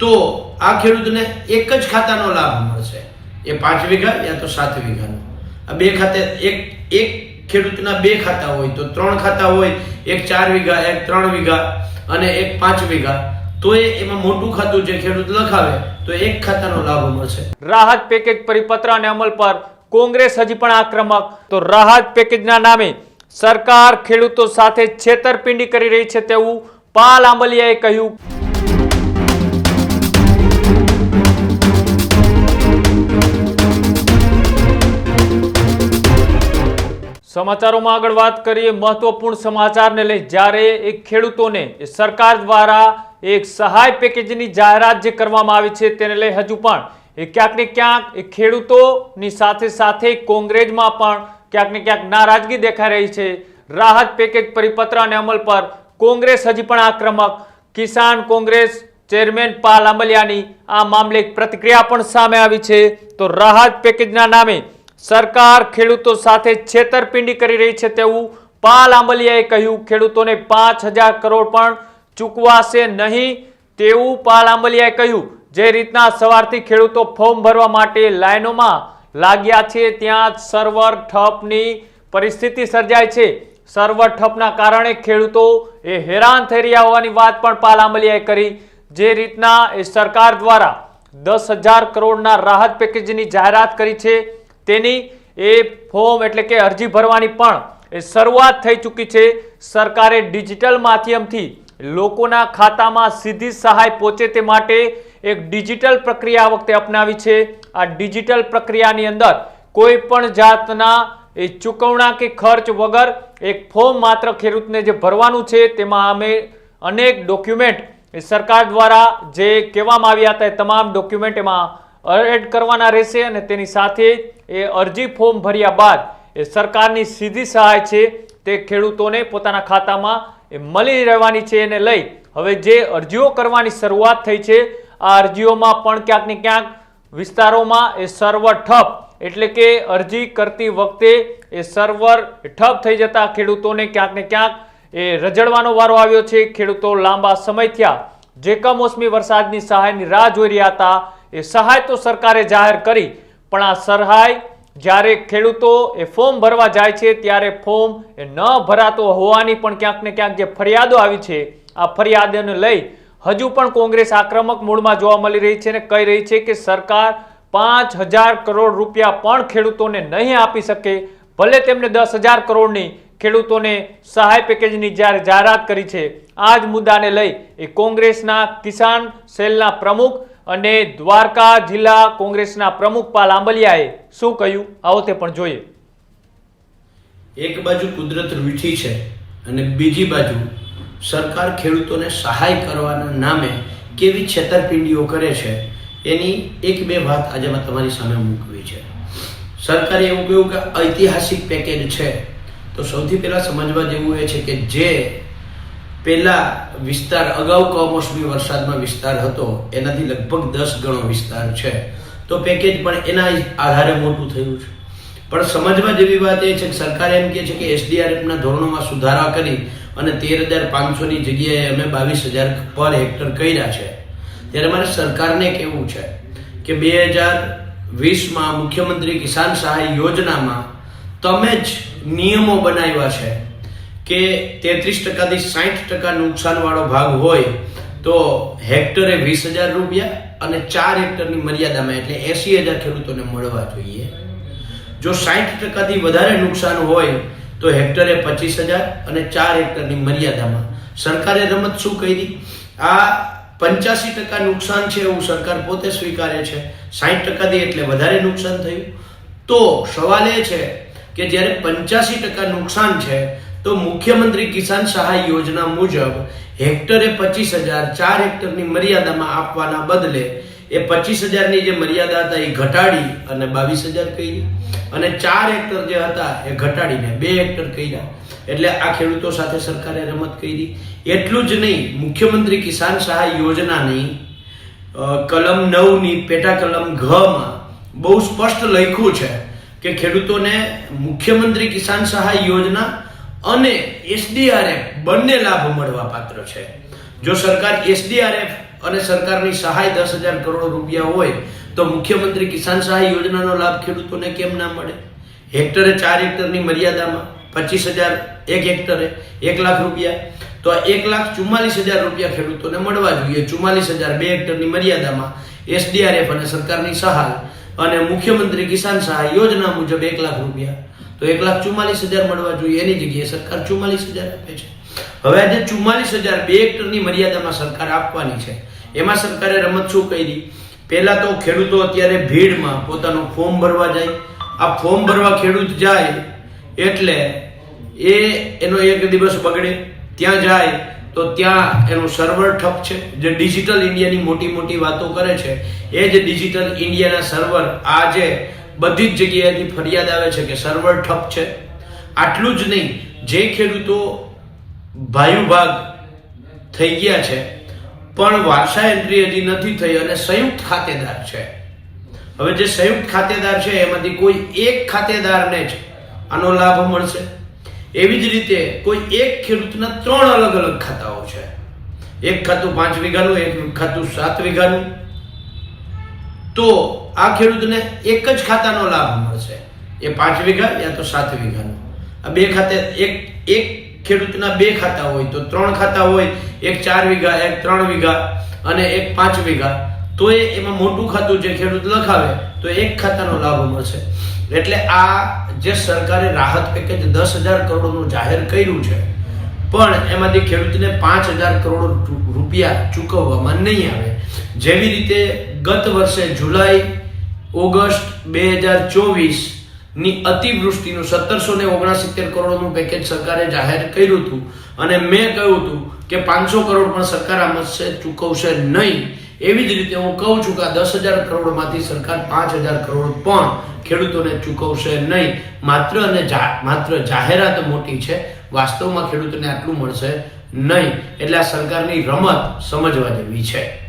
તો આ ખેડૂતને એક જ ખાતાનો લાભ મળશે. એ પાંચ વીઘા યા તો સાત વીઘાનો. આ બે ખાતે એક એક ખેડૂતના બે ખાતા હોય તો ત્રણ ખાતા હોય, એક ચાર વીઘા, એક ત્રણ વીઘા અને એક પાંચ વીઘા. તો એ એમાં મોટું ખાતું જે ખેડૂત લખાવે, તો એક ખાતાનો લાભ મળશે. રાહત પેકેજ પરિપત્ર અને અમલ પર કોંગ્રેસ હજી પણ આક્રમક. તો રાહત પેકેજના નામે સરકાર ખેડૂતો સાથે છેતરપિંડી કરી રહી છે તેવું પાલ આંબલિયાએ કહ્યું. સમાચારોમાં આગળ વાત કરીએ મહત્વપૂર્ણ સમાચારને લઈ. જ્યારે એક ખેડૂતોને સરકાર દ્વારા એક સહાય પેકેજની જાહેરાત જે કરવામાં આવી છે તેને લઈ હજુ પણ એ ક્યાંક ને ક્યાંક એ ખેડૂતોની સાથે સાથે કોંગ્રેસમાં પણ ક્યાંક ને ક્યાંક નારાજગી દેખાઈ રહી છે. રાહત પેકેજ પરિપત્ર અને અમલ પર કોંગ્રેસ હજી પણ આક્રમક. કિસાન કોંગ્રેસ ચેરમેન પાલ આંબલિયાની આ મામલે પ્રતિક્રિયા પણ સામે આવી છે. તો રાહત પેકેજના નામે સરકાર ખેડૂતો સાથે છેતરપિંડી કરી રહી છે તેવું પાલ આંબલિયાએ કહ્યું. ખેડૂતોને પાંચ હજાર કરોડ પણ ચૂકવાશે નહીં તેવું પાલ આંબલિયાએ કહ્યું. જે રીતના સવારથી ખેડૂતો ફોર્મ ભરવા માટે લાઈનોમાં લાગ્યા છે, ત્યાં સર્વર ઠપની પરિસ્થિતિ સર્જાય છે. સર્વર ઠપના કારણે ખેડૂતો એ હેરાન થઈ રહ્યા હોવાની વાત પણ પાલ આંબલિયાએ કરી. જે રીતના એ સરકાર દ્વારા દસ હજાર કરોડના રાહત પેકેજની જાહેરાત કરી છે તેની એ ફોર્મ એટલે કે અરજી ભરવાની પણ એ શરૂઆત થઈ ચૂકી છે. સરકારે ડિજિટલ માધ્યમથી લોકોના ખાતામાં સીધી સહાય પહોંચે તે માટે એક ડિજિટલ પ્રક્રિયા વખતે અપનાવી છે. આ ડિજિટલ પ્રક્રિયાની અંદર કોઈ પણ જાતના એ ચૂકવણા કે ખર્ચ વગર એક ફોર્મ માત્ર ખેડૂતને જે ભરવાનું છે તેમાં અમે અનેક ડોક્યુમેન્ટ સરકાર દ્વારા જે કહેવામાં આવ્યા હતા એ તમામ ડોક્યુમેન્ટ એમાં એડ કરવાના રહેશે અને તેની સાથે એ અરજી ફોર્મ ભર્યા બાદ એ સરકારની સીધી સહાય છે તે ખેડૂતોને પોતાના ખાતામાં એ મળી રહેવાની છે એને લઈ હવે જે અરજીઓ કરવાની શરૂઆત થઈ છે, આ અરજીઓમાં પણ ક્યાંક ને ક્યાંક વિસ્તારોમાં એ સર્વર ઠપ એટલે કે અરજી કરતી વખતે એ સર્વર ઠપ થઈ જતા ખેડૂતોને ક્યાંક ને ક્યાંક એ રજડવાનો વારો આવ્યો છે. ખેડૂતો લાંબા સમય થયા. જે કમોસમી વરસાદની સહાયની રાહ જોઈ રહ્યા હતા. એ સહાય તો સરકારે જાહેર કરી, પણ આ સહાય જ્યારે ખેડૂતો એ ફોર્મ ભરવા જાય છે, ત્યારે ફોર્મ એ ન ભરાતો હોવાની પણ ક્યાંક ને ક્યાંક જે ફરિયાદો આવી છે, આ ફરિયાદોને લઈ હજુ પણ કોંગ્રેસ આક્રમક મૂળમાં જોવા મળી રહી છે અને કહી રહી છે કે સરકાર પાંચ કરોડ રૂપિયા પણ ખેડૂતોને નહીં આપી શકે, ભલે તેમને દસ કરોડની ખેડૂતોને સહાય પેકેજની જ્યારે જાહેરાત કરી છે આ જ મુદ્દાને લઈ એ કોંગ્રેસના કિસાન સેલના પ્રમુખ અને દ્વારકા જિલ્લા કોંગ્રેસના પ્રમુખ પાલ આંબલિયાએ શું કહ્યું? આવો તે પણ જોઈએ. એક બાજુ કુદરત રૂઠી છે અને બીજી બાજુ સરકાર ખેડૂતોને સહાય કરવાના નામે કેવી છેતરપિંડીઓ કરે છે એની એક બે વાત આજે મેં તમારી સામે મૂકવી છે. સરકારે એવું કહ્યું કે ઐતિહાસિક પેકેજ છે. તો સૌથી પહેલાં સમજવા જેવું એ છે કે જે પહેલા વિસ્તાર અગાઉ કમોસમી વરસાદમાં વિસ્તાર હતો, એનાથી લગભગ દસ ગણો વિસ્તાર છે. તો પેકેજ પણ એના આધારે મોટું થયું છે. પણ સમજવા જેવી વાત એ છે કે સરકાર એમ કહે છે કે એસડીઆરએફના ધોરણોમાં સુધારા કરી અને તેર હજાર પાંચસોની જગ્યાએ અમે બાવીસ હજાર પર હેક્ટર કર્યા છે. ત્યારે મારે સરકારને કહેવું છે કે બે હજાર વીસમાં મુખ્યમંત્રી કિસાન સહાય યોજનામાં તમે જ નિયમો બનાવ્યા છે. કે તેત્રીસ ટકાથી સાઠ ટકા નુકસાનવાળો ભાગ હોય તો હેક્ટરે વીસ હજાર રૂપિયા અને ચાર હેક્ટરની મર્યાદામાં, એટલે એસી હજાર ખેડૂતોને મળવા જોઈએ. જો સાઠ ટકાથી વધારે નુકસાન હોય તો હેક્ટરે પચીસ હજાર અને ચાર હેક્ટરની મર્યાદામાં. સરકારે રમત શું કરી? આ પંચ્યાસી ટકા નુકસાન છે એવું સરકાર પોતે સ્વીકારે છે. સાઠ ટકાથી એટલે વધારે નુકસાન થયું. તો સવાલ એ છે કે જ્યારે પંચ્યાસી ટકા નુકસાન છે તો મુખ્યમંત્રી કિસાન સહાય યોજના મુજબ હેક્ટરે પચીસ હજાર, ચાર હેક્ટરની મર્યાદામાં આપવાના બદલે એ પચીસ હજારની જે મર્યાદા હતા એ ઘટાડી અને બાવીસ હજાર કહી અને ચાર હેક્ટર જે હતા એ ઘટાડીને બે હેક્ટર કર્યા. એટલે આ ખેડૂતો સાથે સરકારે રમત કરી. એટલું જ નહીં, મુખ્યમંત્રી કિસાન સહાય યોજનાની કલમ નવની પેટા કલમ ઘમાં બહુ સ્પષ્ટ લખ્યું છે કે ખેડૂતોને મુખ્યમંત્રી કિસાન સહાય યોજના અને એસડીઆરએફ બંને લાભ મળવા પાત્ર છે. જો સરકાર એસડીઆરએફ અને સરકારની સહાય દસ હજાર કરોડ રૂપિયા હોય, તો મુખ્યમંત્રી કિસાન સહાય યોજનાનો લાભ ખેડૂતોને કેમ ના મળે? હેક્ટરે ચાર હેક્ટરની મર્યાદામાં પચીસ હજાર એક હેક્ટરે એક લાખ રૂપિયા. તો એક લાખ ચુમ્માલીસ હજાર રૂપિયા ખેડૂતોને મળવા જોઈએ. ચુમ્માલીસ હજાર બે હેક્ટરની મર્યાદામાં એસડીઆરએફ અને સરકારની સહાય અને મુખ્યમંત્રી કિસાન સહાય યોજના મુજબ એક લાખ રૂપિયા. તો એક લાખ ચુમ્માલીસ હજાર મળવા જોઈએ. એની જગ્યાએ સરકાર ચુમ્માલીસ હજાર આપે છે. હવે આજે ચુમ્માલીસ હજાર બે હેક્ટરની મર્યાદામાં સરકાર આપવાની છે. એમાં સરકારે રમત શું કરી? પહેલા તો ખેડૂતો અત્યારે ભીડમાં પોતાનું ફોર્મ ભરવા જાય. આ ફોર્મ ભરવા ખેડૂત જાય એટલે એ એનો એક દિવસ બગડે. ત્યાં જાય તો ત્યાં એનું સર્વર ઠપ છે. જે ડિજિટલ ઇન્ડિયાની મોટી મોટી વાતો કરે છે, એ જ ડિજિટલ ઇન્ડિયાના સર્વર આજે બધી જ જગ્યાએથી ફરિયાદ આવે છે કે સર્વર ઠપ છે. આટલું જ નહીં, જે ખેડૂતો ભાયુભાગ ભાગ થઈ ગયા છે, પણ વારસા એન્ટ્રી હજી નથી થઈ અને સંયુક્ત ખાતેદાર છે. હવે જે સંયુક્ત ખાતેદાર છે, એમાંથી કોઈ એક ખાતેદારને જ આનો લાભ મળશે. એવી જ રીતે કોઈ એક ખેડૂતના ત્રણ અલગ અલગ ખાતાઓ છે. એક ખાતું પાંચ વીઘાનું, એક ખાતું સાત વીઘાનું. તો આ ખેડૂતને એક જ ખાતાનો લાભ મળશે. એ પાંચ વીઘા યા તો સાત વીઘાનું. આ બે ખાતે એક એક ખેડૂતના બે ખાતા હોય તો ત્રણ ખાતા હોય. એક ચાર વીઘા, એક ત્રણ વીઘા અને એક પાંચ વીઘા. તો એ એમાં મોટું ખાતું જે ખેડૂત લખાવે, તો એક ખાતાનો લાભ મળશે એટલે આ જે સરકારે રાહત પેકેજ દસ હજાર કરોડનું જાહેર કર્યું છે, પણ એમાંથી ખેડૂતને પાંચ હજાર કરોડ રૂપિયા ચૂકવવામાં નહીં આવે. જેવી રીતે ગત વર્ષે જુલાઈ, ઓગસ્ટ બે હજાર ચોવીસની અતિવૃષ્ટિનું સત્તરસો ને ઓગણસિત્તેર કરોડનું પેકેજ સરકારે જાહેર કર્યું હતું. અને મેં કહ્યું હતું કે પાંચસો કરોડ પણ સરકાર આ મત્સ્ય ચૂકવશે નહીં. એવી જ રીતે હું કહું છું કે આ દસ હજાર કરોડમાંથી સરકાર પાંચ હજાર કરોડ પણ ખેડૂતોને ચૂકવશે નહીં. માત્ર અને માત્ર જાહેરાત મોટી છે. વાસ્તવમાં ખેડૂતોને આટલું મળશે નહીં. એટલે આ સરકારની રમત સમજવા જેવી છે.